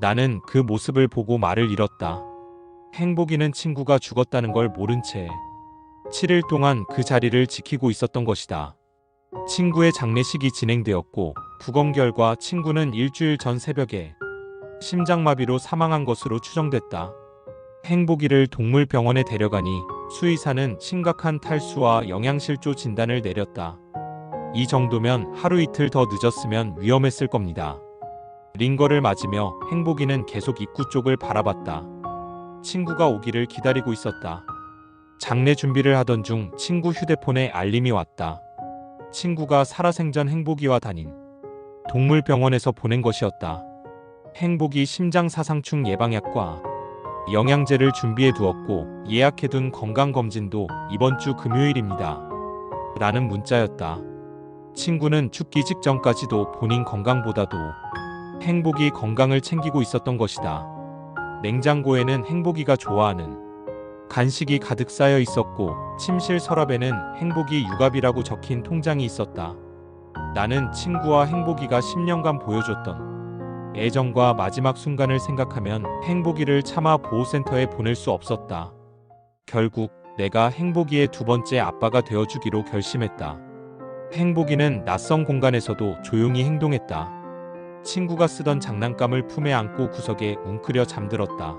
나는 그 모습을 보고 말을 잃었다. 행복이는 친구가 죽었다는 걸 모른 채 7일 동안 그 자리를 지키고 있었던 것이다. 친구의 장례식이 진행되었고 부검 결과 친구는 일주일 전 새벽에 심장마비로 사망한 것으로 추정됐다. 행복이를 동물병원에 데려가니 수의사는 심각한 탈수와 영양실조 진단을 내렸다. 이 정도면 하루 이틀 더 늦었으면 위험했을 겁니다. 링거를 맞으며 행복이는 계속 입구 쪽을 바라봤다. 친구가 오기를 기다리고 있었다. 장례 준비를 하던 중 친구 휴대폰에 알림이 왔다. 친구가 살아생전 행복이와 다닌 동물병원에서 보낸 것이었다. 행복이 심장사상충 예방약과 영양제를 준비해 두었고 예약해둔 건강검진도 이번 주 금요일입니다. 라는 문자였다. 친구는 죽기 직전까지도 본인 건강보다도 행복이 건강을 챙기고 있었던 것이다. 냉장고에는 행복이가 좋아하는 간식이 가득 쌓여 있었고 침실 서랍에는 행복이 육아비라고 적힌 통장이 있었다. 나는 친구와 행복이가 10년간 보여줬던 애정과 마지막 순간을 생각하면 행복이를 차마 보호센터에 보낼 수 없었다. 결국 내가 행복이의 두 번째 아빠가 되어주기로 결심했다. 행복이는 낯선 공간에서도 조용히 행동했다. 친구가 쓰던 장난감을 품에 안고 구석에 웅크려 잠들었다.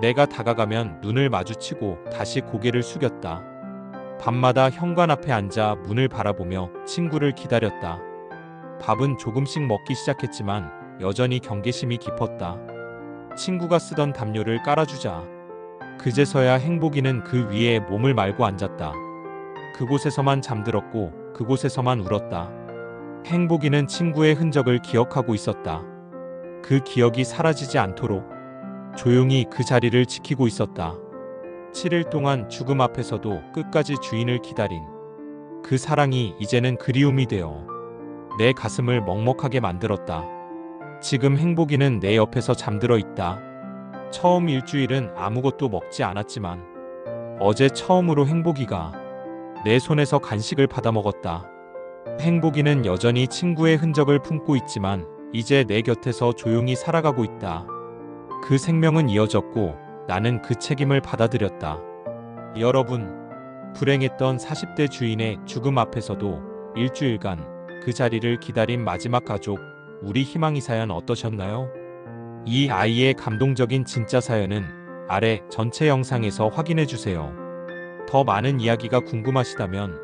내가 다가가면 눈을 마주치고 다시 고개를 숙였다. 밤마다 현관 앞에 앉아 문을 바라보며 친구를 기다렸다. 밥은 조금씩 먹기 시작했지만 여전히 경계심이 깊었다. 친구가 쓰던 담요를 깔아주자 그제서야 행복이는 그 위에 몸을 말고 앉았다. 그곳에서만 잠들었고 그곳에서만 울었다. 행복이는 친구의 흔적을 기억하고 있었다. 그 기억이 사라지지 않도록 조용히 그 자리를 지키고 있었다. 7일 동안 죽음 앞에서도 끝까지 주인을 기다린 그 사랑이 이제는 그리움이 되어 내 가슴을 먹먹하게 만들었다. 지금 행복이는 내 옆에서 잠들어 있다. 처음 일주일은 아무것도 먹지 않았지만 어제 처음으로 행복이가 내 손에서 간식을 받아 먹었다. 행복이는 여전히 친구의 흔적을 품고 있지만 이제 내 곁에서 조용히 살아가고 있다. 그 생명은 이어졌고 나는 그 책임을 받아들였다. 여러분, 불행했던 40대 주인의 죽음 앞에서도 일주일간 그 자리를 기다린 마지막 가족, 우리 희망이 사연 어떠셨나요? 이 아이의 감동적인 진짜 사연은 아래 전체 영상에서 확인해 주세요. 더 많은 이야기가 궁금하시다면